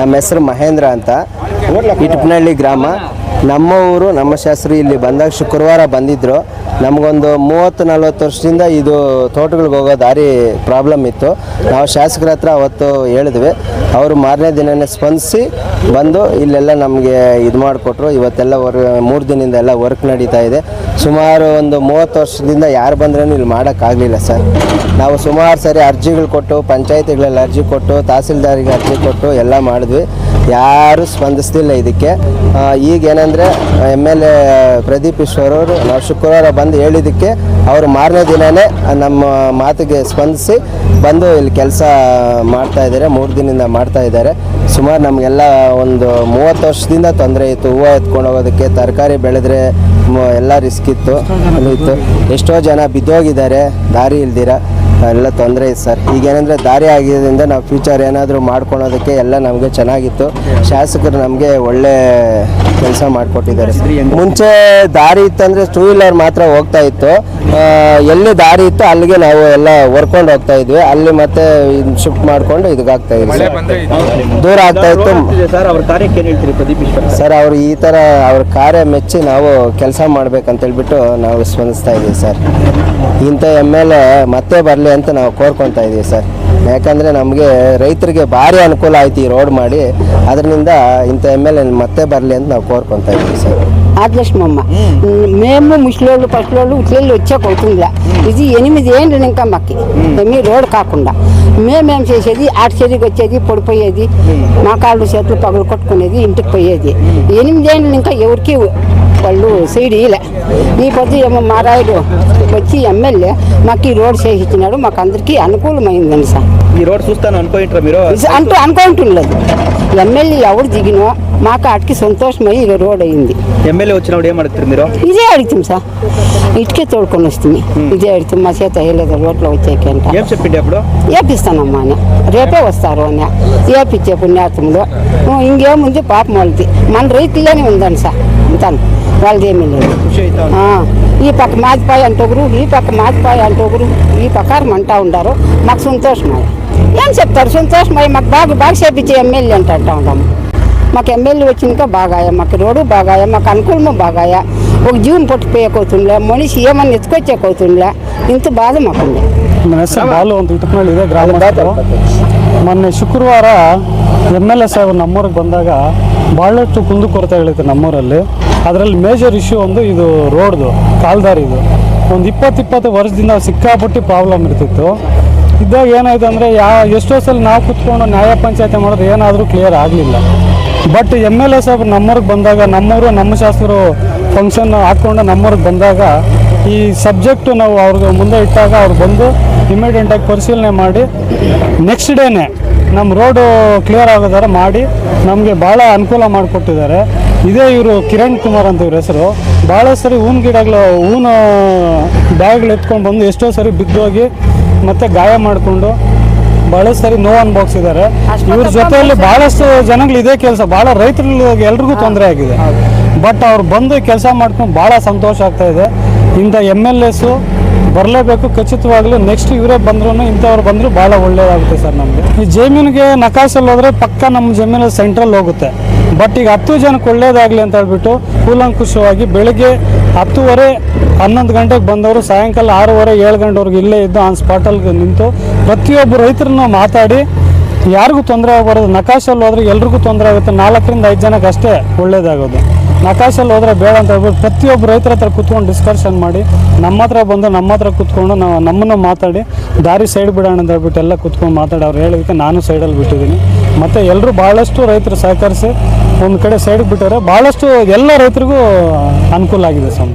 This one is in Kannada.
ನಮ್ಮ ಹೆಸರು ಮಹೇಂದ್ರ ಅಂತ. ಇಟ್ಪನಹಳ್ಳಿ ಗ್ರಾಮ. ನಮ್ಮ ಊರು ನಮ್ಮ ಶಾಸ್ತ್ರಿ ಇಲ್ಲಿ ಬಂದಾಗ ಶುಕ್ರವಾರ ಬಂದಿದ್ದರು ನಮಗೊಂದು ಮೂವತ್ತು, ನಲ್ವತ್ತು ವರ್ಷದಿಂದ ಇದು ತೋಟಗಳಿಗೆ ಹೋಗೋ ದಾರಿ ಪ್ರಾಬ್ಲಮ್ ಇತ್ತು. ನಾವು ಶಾಸಕರ ಹತ್ರ ಅವತ್ತು ಹೇಳಿದ್ವಿ. ಅವರು ಮಾರನೇ ದಿನನೇ ಸ್ಪಂದಿಸಿ ಬಂದು ಇಲ್ಲೆಲ್ಲ ನಮಗೆ ಇದು ಮಾಡಿಕೊಟ್ರು. ಇವತ್ತೆಲ್ಲ ವರ್ ಮೂರು ದಿನದಿಂದ ಎಲ್ಲ ವರ್ಕ್ ನಡೀತಾ ಇದೆ. ಸುಮಾರು ಒಂದು ಮೂವತ್ತು ವರ್ಷದಿಂದ ಯಾರು ಬಂದ್ರೂ ಇಲ್ಲಿ ಮಾಡೋಕ್ಕಾಗಲಿಲ್ಲ ಸರ್. ನಾವು ಸುಮಾರು ಸರಿ ಅರ್ಜಿಗಳು ಕೊಟ್ಟು, ಪಂಚಾಯತಿಗಳಲ್ಲಿ ಅರ್ಜಿ ಕೊಟ್ಟು, ತಹಸೀಲ್ದಾರಿಗೆ ಅರ್ಜಿ ಕೊಟ್ಟು ಎಲ್ಲ ಮಾಡಿದ್ವಿ. ಯಾರು ಸ್ಪಂದಿಸ್ತಿಲ್ಲ ಇದಕ್ಕೆ. ಈಗ ಏನಂದರೆ M L A Pradeep Eshwar ಅವರು ನಾವು ಶುಕ್ರವಾರ ಬಂದು ಹೇಳಿದ್ದಕ್ಕೆ ಅವರು ಮಾರನೇ ದಿನವೇ ನಮ್ಮ ಮಾತಿಗೆ ಸ್ಪಂದಿಸಿ ಬಂದು ಇಲ್ಲಿ ಕೆಲಸ ಮಾಡ್ತಾ ಇದ್ದಾರೆ, ಮೂರು ದಿನದಿಂದ ಮಾಡ್ತಾ ಇದ್ದಾರೆ. ಸುಮಾರು ನಮಗೆಲ್ಲ ಒಂದು ಮೂವತ್ತು ವರ್ಷದಿಂದ ತೊಂದರೆ ಇತ್ತು, ಹೂವು ಎತ್ಕೊಂಡು ಹೋಗೋದಕ್ಕೆ, ತರಕಾರಿ ಬೆಳೆದ್ರೆ ಎಲ್ಲ ರಿಸ್ಕ್ ಇತ್ತು. ಇತ್ತು. ಎಷ್ಟೋ ಜನ ಬಿದ್ದೋಗಿದ್ದಾರೆ, ದಾರಿ ಇಲ್ದಿರ. ಎಲ್ಲ ತೊಂದರೆ ಇದೆ ಸರ್. ಈಗ ಏನಂದರೆ ದಾರಿ ಆಗಿದ್ದರಿಂದ ನಾವು ಫ್ಯೂಚರ್ ಏನಾದರೂ ಮಾಡ್ಕೊಳೋದಕ್ಕೆ ಎಲ್ಲ ನಮಗೆ ಚೆನ್ನಾಗಿತ್ತು. ಶಾಸಕರು ನಮಗೆ ಒಳ್ಳೆ ಕೆಲಸ ಮಾಡಿಕೊಟ್ಟಿದ್ದಾರೆ. ಮುಂಚೆ ದಾರಿ ಇತ್ತಂದರೆ ಟೂ ವೀಲರ್ ಮಾತ್ರ ಹೋಗ್ತಾ ಇತ್ತು. ಎಲ್ಲಿ ದಾರಿ ಇತ್ತು ಅಲ್ಲಿಗೆ ನಾವು ಎಲ್ಲ ಹೊರ್ಕೊಂಡು ಹೋಗ್ತಾ ಇದ್ವಿ. ಅಲ್ಲಿ ಮತ್ತೆ ಶಿಫ್ಟ್ ಮಾಡಿಕೊಂಡು ಇದಕ್ಕಾಗ್ತಾ ಇದ್ವಿ. ಸರ್. ದೂರ ಆಗ್ತಾ ಇತ್ತು. ಸರ್ ಅವ್ರ ಕಾರ್ಯಕ್ಕೆ ಏನು ಹೇಳ್ತೀರಿ ಪ್ರದೀಪ್ ಈಶ್ವರ್? ಸರ್ ಅವರು ಈ ಥರ ಅವ್ರ ಕಾರ್ಯ ಮೆಚ್ಚಿ ನಾವು ಕೆಲಸ ಮಾಡ್ಬೇಕಂತ ಹೇಳ್ಬಿಟ್ಟು ನಾವು ಸ್ಪಂದಿಸ್ತಾ ಇದ್ದೀವಿ ಸರ್. ಇಂಥ ಎಂ ಎಲ್ ಎ ಮತ್ತೆ ಬರಲಿ ಅಂತ ನಾವು ಕೋರ್ಕೊತಾ ಇದ್ದೀವಿ ಸರ್. ಯಾಕಂದರೆ ನಮಗೆ ರೈತರಿಗೆ ಭಾರಿ ಅನುಕೂಲ ಆಯ್ತು ಈ ರೋಡ್ ಮಾಡಿ. ಅದರಿಂದ ಇಂಥ ಎಮ್ ಎಲ್ ಎ ಮತ್ತೆ ಬರಲಿ ಅಂತ ನಾವು కోరుకుంటా ఇದ್ದೀವಿ సార్ ఆదిలక్ష్మమ్మ మేము ముసలోళ్ళు పసులోళ్ళు ఉట్లేళ్ళు వచ్చే కొడుతుందిలా ఇది ఎనిమిది ఏంటి ఇంకా మాకు మీ రోడ్ కాకుండా మేమేం చేసేది ఆట చెరికి వచ్చేది పడిపోయేది మా కాళ్ళు చేతులు పగలు కొట్టుకునేది ఇంటికి పోయేది ఎనిమిది ఏంటి ఇంకా ఎవరికి వాళ్ళు సైడ్ ఇలే ఈ పొద్దు ఏమో మా రాయుడు వచ్చి ఎమ్మెల్యే మాకు ఈ రోడ్ చేయించినాడు మాకు అందరికీ అనుకూలమైందండి సార్. ఈ రోడ్ చూస్తాను అనుకోయింటారా మీరు? అంటూ అనుకుంటున్నది ఎమ్మెల్యే ఎవడు దిగినో మాకు ఆటికి సంతోషమై ఇక రోడ్ అయింది. ఎమ్మెల్యే వచ్చినప్పుడు ఏం అడుగుతారు మీరు? ఇదే అడుగుతాం సార్. ఇటుకే తోడుకొని వస్తుంది ఇదే అడుగుతాం. మా చేత వేయలేదు రోడ్లో వచ్చాకంట ఏం చెప్పిండి అప్పుడు? ఏపిస్తానమ్మా అని రేపే వస్తారు అని ఏపిచ్చే పుణ్యాత్ములు ఇంకేముంది పాపం వాళ్ళది. మన రైతుల్లోనే ఉందండి సార్. అంతాను. వాళ్ళది ఏమీ లేదు. ఈ పక్క మాదిపాయ అంటొకరు ఈ పక్క మాదిపాయ అంటొకరు ఈ ప్రకారం అంటా ఉండారు. మాకు సంతోషమయ్య ఏం చెప్తారు? సంతోషమయ్య మాకు బాగా బాగా చేపించే ఎమ్మెల్యే అంటే అంటా ఉన్నాము మాకు ఎమ్మెల్యే వచ్చినాక బాగాయ మాకు రోడ్డు బాగాయ మాకు అనుకూలము బాగాయ ఒక జీవన పట్టుకుపోయేకవుతుందిలే మనిషి ఏమన్నా ఎత్తుకొచ్చేకవుతుందిలే ఇంత బాధ మాకుంది ನನ್ನ ಹೆಸರು ಬಾಲು ಅಂತ ಇಟ್ಟಕ್ನಲ್ಲಿ ಇದೆ ಗ್ರಾಮಸ್ಥರು ಮೊನ್ನೆ ಶುಕ್ರವಾರ ಎಮ್ ಎಲ್ ಎ ಸಾಹೇಬ್ ನಮ್ಮೂರಿಗೆ ಬಂದಾಗ ಭಾಳಷ್ಟು ಕುಂದುಕೊರತೆಗಳಿತ್ತು ನಮ್ಮೂರಲ್ಲಿ ಅದರಲ್ಲಿ ಮೇಜರ್ ಇಶ್ಯೂ ಒಂದು ಇದು ರೋಡ್ದು ಕಾಲ್ದಾರಿ ಇದು ಒಂದು ಇಪ್ಪತ್ತು ಇಪ್ಪತ್ತು ವರ್ಷದಿಂದ ಸಿಕ್ಕಾಪಟ್ಟಿ ಪ್ರಾಬ್ಲಮ್ ಇರ್ತಿತ್ತು ಇದ್ದಾಗ ಏನಾಯ್ತು ಅಂದರೆ ಯಾ ಎಷ್ಟೋ ಸಲ ನಾವು ಕುತ್ಕೊಂಡು ನ್ಯಾಯ ಪಂಚಾಯತಿ ಮಾಡೋದು ಏನಾದರೂ ಕ್ಲಿಯರ್ ಆಗಲಿಲ್ಲ ಬಟ್ ಎಂ ಎಲ್ ಎ ಸಾಹೇಬ್ ನಮ್ಮವ್ರಿಗೆ ಬಂದಾಗ ನಮ್ಮವರು ನಮ್ಮ ಶಾಸಕರು ಫಂಕ್ಷನ್ ಹಾಕ್ಕೊಂಡು ನಮ್ಮವ್ರಿಗೆ ಬಂದಾಗ, ಈ ಸಬ್ಜೆಕ್ಟು ನಾವು ಅವ್ರಿಗೆ ಮುಂದೆ ಇಟ್ಟಾಗ ಅವ್ರು ಬಂದು ಇಮಿಡಿಯೇಟಾಗಿ ಪರಿಶೀಲನೆ ಮಾಡಿ ನೆಕ್ಸ್ಟ್ ಡೇನೆ ನಮ್ಮ ರೋಡು ಕ್ಲಿಯರ್ ಆಗೋದಾರ ಮಾಡಿ ನಮಗೆ ಭಾಳ ಅನುಕೂಲ ಮಾಡಿಕೊಟ್ಟಿದ್ದಾರೆ. ಇದೇ ಇವರು ಕಿರಣ್ ಕುಮಾರ್ ಅಂತ ಇವ್ರ ಹೆಸರು. ಭಾಳ ಸರಿ ಹೂವಿನ ಗಿಡಗಳು ಹೂವಿನ ಬ್ಯಾಗ್ಗಳು ಎತ್ಕೊಂಡು ಬಂದು ಎಷ್ಟೋ ಸರಿ ಬಿದ್ದೋಗಿ ಮತ್ತು ಗಾಯ ಮಾಡಿಕೊಂಡು ಭಾಳ ಸರಿ ನೋವು ಇದಾರೆ. ಇವ್ರ ಜೊತೆಯಲ್ಲಿ ಬಹಳಷ್ಟು ಜನಗಳು ಇದೇ ಕೆಲಸ ಬಹಳ ರೈತರಿಗೆ ಎಲ್ರಿಗೂ ತೊಂದರೆ ಆಗಿದೆ. ಬಟ್ ಅವ್ರು ಬಂದು ಕೆಲಸ ಮಾಡ್ಕೊಂಡು ಬಹಳ ಸಂತೋಷ ಆಗ್ತಾ ಇದೆ. ಇಂಥ ಎಂ ಎಲ್ ಎಸ್ ಬರಲೇಬೇಕು ಖಚಿತವಾಗ್ಲೂ ನೆಕ್ಸ್ಟ್ ಇವರೇ ಬಂದ್ರು ಇಂಥವ್ರು ಬಂದರೂ ಭಾಳ ಒಳ್ಳೆಯದಾಗುತ್ತೆ ಸರ್ ನಮಗೆ. ಈ ಜಮೀನಿಗೆ ನಕಾಸಲ್ಲಿ ಹೋದ್ರೆ ಪಕ್ಕ ನಮ್ಮ ಜಮೀನಲ್ಲಿ ಸೆಂಟ್ರಲ್ ಹೋಗುತ್ತೆ. ಬಟ್ ಈಗ ಹತ್ತು ಜನಕ್ಕೆ ಒಳ್ಳೇದಾಗಲಿ ಅಂತ ಹೇಳ್ಬಿಟ್ಟು ಕೂಲಂಕುಷವಾಗಿ ಬೆಳಿಗ್ಗೆ ಹತ್ತುವರೆ ಹನ್ನೊಂದು ಗಂಟೆಗೆ ಬಂದವರು ಸಾಯಂಕಾಲ ಆರೂವರೆ ಏಳು ಗಂಟೆವರೆಗೆ ಇಲ್ಲೇ ಇದ್ದು ಆನ್ ಸ್ಪಾಟಲ್ಲಿ ನಿಂತು ಪ್ರತಿಯೊಬ್ಬ ರೈತರನ್ನ ಮಾತಾಡಿ, ಯಾರಿಗೂ ತೊಂದರೆ ಆಗಬಾರ್ದು. ನಕಾಶಲ್ಲಿ ಹೋದ್ರೆ ಎಲ್ರಿಗೂ ತೊಂದರೆ ಆಗುತ್ತೆ. ನಾಲ್ಕರಿಂದ ಐದು ಜನಕ್ಕೆ ಅಷ್ಟೇ ಒಳ್ಳೇದಾಗೋದು. ನಕಾಶಲ್ಲಿ ಹೋದ್ರೆ ಬೇಡ ಅಂತ ಹೇಳ್ಬಿಟ್ಟು ಪ್ರತಿಯೊಬ್ಬ ರೈತರ ಹತ್ರ ಕುತ್ಕೊಂಡು ಡಿಸ್ಕಷನ್ ಮಾಡಿ, ನಮ್ಮ ಹತ್ರ ಬಂದು ನಮ್ಮ ಹತ್ರ ಕೂತ್ಕೊಂಡು ನಾವು ನಮ್ಮನ್ನು ಮಾತಾಡಿ, ದಾರಿ ಸೈಡ್ ಬಿಡೋಣ ಅಂತ ಹೇಳ್ಬಿಟ್ಟು ಎಲ್ಲ ಕೂತ್ಕೊಂಡು ಮಾತಾಡಿ, ಅವ್ರು ಹೇಳಿದಕ್ಕೆ ನಾನು ಸೈಡಲ್ಲಿ ಬಿಟ್ಟಿದ್ದೀನಿ. ಮತ್ತು ಎಲ್ಲರೂ ಭಾಳಷ್ಟು ರೈತರು ಸಹಕರಿಸಿ ಒಂದು ಕಡೆ ಸೈಡ್ಗೆ ಬಿಟ್ಟರೆ ಭಾಳಷ್ಟು ಎಲ್ಲ ರೈತರಿಗೂ ಅನುಕೂಲ ಆಗಿದೆ ಸ್ವಾಮಿ.